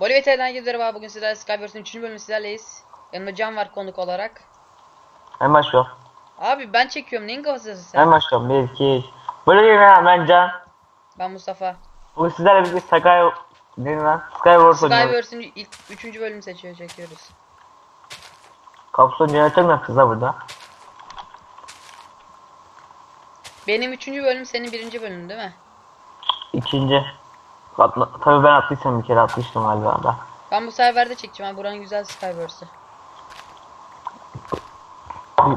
Bolivya herkese merhaba. Bugün sizlerle Skyverse'in 3. bölümü sizlerleyiz. Yanımda Can var konuk olarak. Ben başlıyorum. Abi ben çekiyorum. Neyin kafasısın sen? Ben başlıyorum. 1, 2, 3. Böyle değil mi? Ben Can. Ben Mustafa. Bugün sizlerle birlikte Sky... Mi lan? Skywars oynuyoruz. Skyverse'in ilk 3. bölümü seçiyor çekiyoruz. Kapsülün jeneratör mü yapacağız ha burada? Benim 3. bölüm senin 1. bölümün değil mi? İkinci. Atla... Tabii ben attıysam bir kere atmıştım galiba da. Ben bu seferde çekeceğim. Ha buranın güzel Skyverse'ü.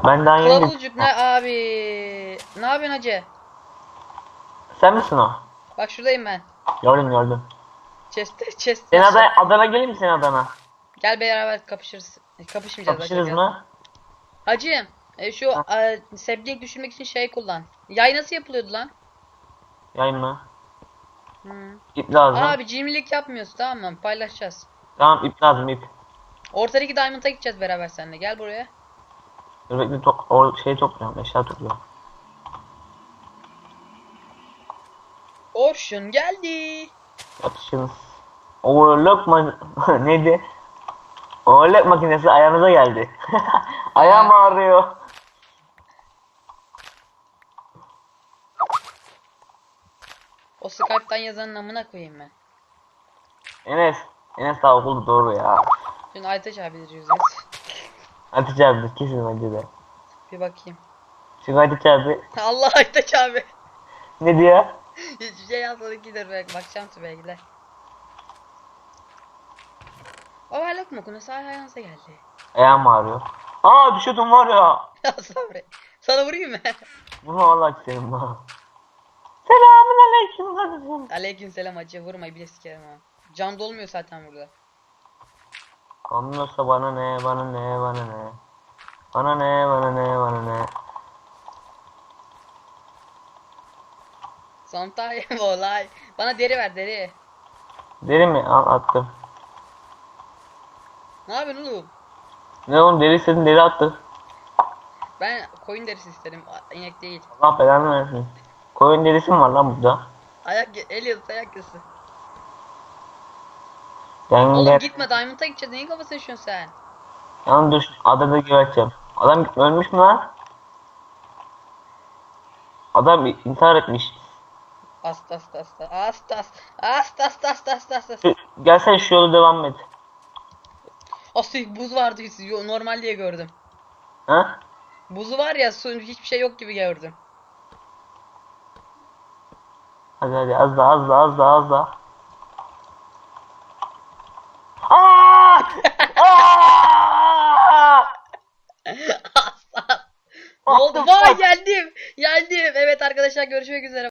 Ben daha yeni... Kılavucuk ne abi? Ne yapıyorsun hacı? Sen misin o? Bak şuradayım ben. Gördüm gördüm. Chest, chest. Sen Adana, Adana geleyim mi sen Adana? Gel beraber kapışırız. Kapışmayacağız. Kapışırız mı? Hacım, e, şu e, sebzeyi düşürmek için şey kullan. Yay nasıl yapılıyordu lan? Yayın mı? Hı. İp lazım. Abi cimrilik yapmıyoruz tamam mı? Paylaşacağız. Tamam ip lazım ip. Ortadaki Diamond'a gideceğiz beraber seninle. Gel buraya. Dur bekle to o şey topluyorum eşya topluyorum. Orşun geldi. Atışınız. Overlock ma neydi? Overlock makinesi ayağınıza geldi. Ayağım ağrıyor. O Skype'tan yazanın amına koyayım ben. Enes. Enes daha okulda doğru ya. Şimdi Aytaç abidir yüzümüz. Hatice abi kesin bence de. Bir bakayım. Çünkü Hatice abi Allah Aytaç abi. ne diyor? Hiçbir şey yazmadık gider bak bakacağım tabii gider. Overlock mu? Nasıl ayağınıza geldi? Ayağım ağrıyor. Aa düşüyordum var ya. Ya sabret. Sana vurayım mı? Bunu Allah isterim ha. Selamun aleyküm kardeşim. Aleyküm selam hacı vurma bir de sikerim ha. Can dolmuyor zaten burada. Anlıyorsa bana ne bana ne bana ne. Bana ne bana ne bana ne. Sometime olay. Bana deri ver deri. Deri mi? Al attım. Ne yapıyorsun oğlum? Ne oğlum deri istedin deri attık. Ben koyun derisi istedim. a- inek değil. Allah belanı versin. Koyun derisi mi var lan burada? Ayak el yazısı ayak yazısı. Ben Oğlum gel. gitme Diamond'a gideceğiz. Neyin kafası yaşıyorsun sen? Yalnız dur adada güvercem. Adam ölmüş mü lan? Adam intihar etmiş. Asta asta asta. Asta asta. Asta asta asta asta asta. Gelsene şu yolu devam et. Asıl buz vardı. yo- Normal diye gördüm. Ha? Buzu var ya su hiçbir şey yok gibi gördüm. Hadi hadi az daha az daha az daha az daha. Aa! Aa! ne oldu? Vay geldim. Geldim. Evet arkadaşlar görüşmek üzere.